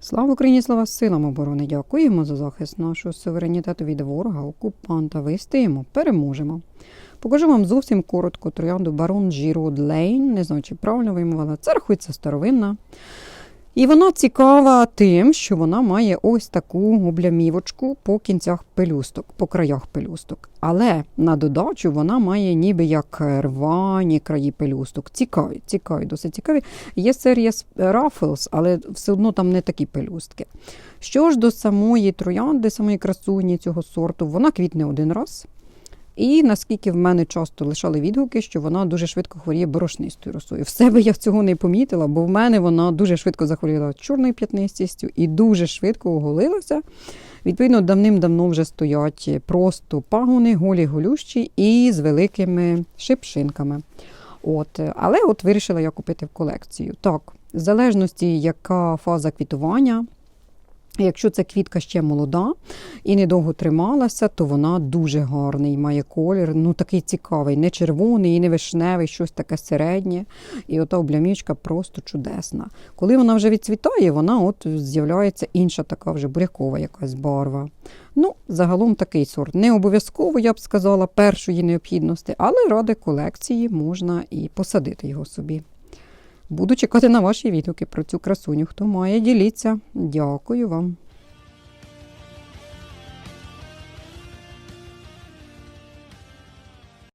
Слава Україні, слава силам оборони! Дякуємо за захист нашого суверенітету від ворога, окупанта. Вистоїмо, переможемо. Покажу вам зовсім коротко троянду Барон Жірод Лейн. Не знаю, чи правильно вимовила. Це рахується старовинна. І вона цікава тим, що вона має ось таку облямівочку по кінцях пелюсток, по краях пелюсток. Але на додачу вона має ніби як рвані краї пелюсток. Цікаві, цікаві, досить цікаві. Є серія Raffles, але все одно там не такі пелюстки. Що ж до самої троянди, самої красуні цього сорту, вона квітне один раз. І наскільки в мене часто лишали відгуки, що вона дуже швидко хворіє борошнистою росою. В себе я цього не помітила, бо в мене вона дуже швидко захворіла чорною п'ятнистістю і дуже швидко оголилася. Відповідно, давним-давно вже стоять просто пагони, голі голющі і з великими шипшинками. От, але от вирішила я купити в колекцію. Так, в залежності, яка фаза квітування. Якщо ця квітка ще молода і недовго трималася, то вона дуже гарний, має колір, ну такий цікавий, не червоний і не вишневий, щось таке середнє. І ота облямічка просто чудесна. Коли вона вже відцвітає, вона от з'являється інша така вже бурякова якась барва. Ну, загалом такий сорт. Не обов'язково, я б сказала, першої необхідності, але ради колекції можна і посадити його собі. Буду чекати на ваші відгуки про цю красуню. Хто має, діліться. Дякую вам.